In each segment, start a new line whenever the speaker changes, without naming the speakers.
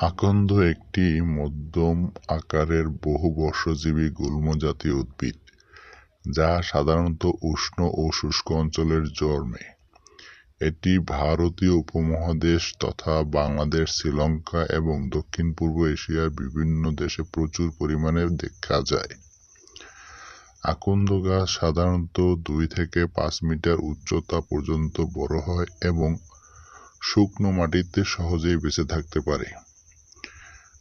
আকন্দ একটি মধ্যম আকারের বহুবর্ষজীবী গুল্মজাতীয় উদ্ভিদ যা সাধারণত উষ্ণ ও শুষ্ক অঞ্চলের জন্মে। এটি ভারতীয় উপমহাদেশ তথা বাংলাদেশ, শ্রীলঙ্কা এবং দক্ষিণ-পূর্ব এশিয়ার বিভিন্ন দেশে প্রচুর পরিমাণে দেখা যায়। আকন্দ গাছ সাধারণত দুই থেকে পাঁচ মিটার উচ্চতা পর্যন্ত বড় হয় এবং শুকনো মাটিতে সহজেই বেঁচে থাকতে পারে।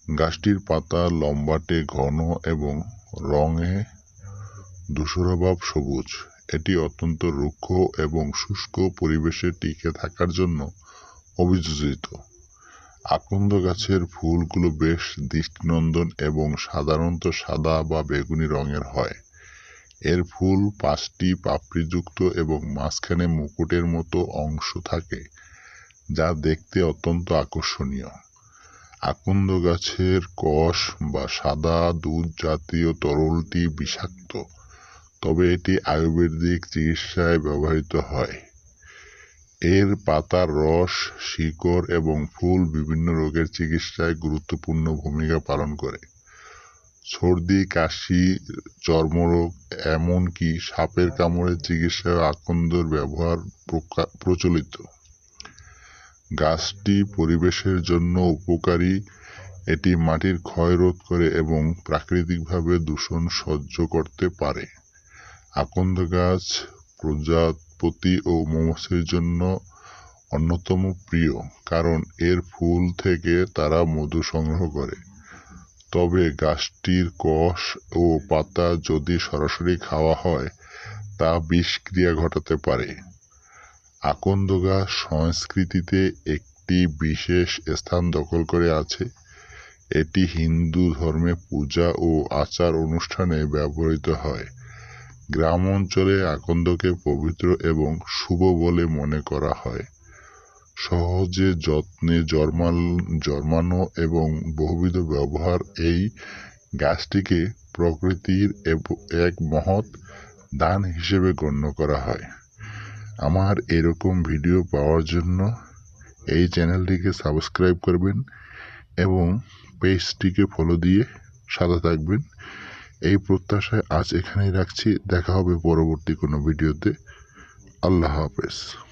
গাছটির পাতা লম্বাটে ঘন এবং রঙে ধূসরাভ সবুজ। এটি অত্যন্ত রুক্ষ এবং শুষ্ক পরিবেশে টিকে থাকার জন্য অভিযোজিত। আকন্দ গাছের ফুলগুলো বেশ দৃষ্টিনন্দন এবং সাধারণত সাদা বা বেগুনি রঙের হয়। এর ফুল পাঁচটি পাপড়িযুক্ত এবং মাঝখানে মুকুটের মতো অংশ থাকে, যা দেখতে অত্যন্ত আকর্ষণীয়। আকন্দ গাছের কষ বা সাদা দুধ জাতীয় তরলটি বিষাক্ত, তবে এটি আয়ুর্বেদিক চিকিৎসায় ব্যবহৃত হয়। এর পাতার রস, শিকড় এবং ফুল বিভিন্ন রোগের চিকিৎসায় গুরুত্বপূর্ণ ভূমিকা পালন করে। সর্দি, কাশি, চর্মরোগ এমনকি সাপের কামড়ের চিকিৎসায়ও আকন্দর ব্যবহার প্রচলিত। গাছটি পরিবেশের জন্য উপকারী, এটি মাটির ক্ষয় রোধ করে এবং প্রাকৃতিকভাবে দূষণ সহ্য করতে পারে। আকন্দ গাছ প্রজাপতি ও মৌমাছির জন্য অন্যতম প্রিয় কারণ এর ফুল থেকে তারা মধু সংগ্রহ করে। তবে গাছটির কষ ও পাতা যদি সরাসরি খাওয়া হয় তা বিষক্রিয়া ঘটাতে পারে। আকন্দ গাছ সংস্কৃতিতে একটি বিশেষ স্থান দখল করে আছে। এটি হিন্দু ধর্মে পূজা ও আচার অনুষ্ঠানে ব্যবহৃত হয়। গ্রাম অঞ্চলে আকন্দকে পবিত্র এবং শুভ বলে মনে করা হয়। সহজে যত্নে জন্মানো এবং বহুবিধ ব্যবহার এই গাছটিকে প্রকৃতির এক মহৎ দান হিসেবে গণ্য করা হয়। আমার এরকম ভিডিও পাওয়ার জন্য এই চ্যানেলটিকে সাবস্ক্রাইব করবেন এবং পেজটিকে ফলো দিয়ে সাদা থাকবেন। এই প্রত্যাশায় আজ এখানেই রাখছি। দেখা হবে পরবর্তী কোনো ভিডিওতে। আল্লাহ হাফেজ।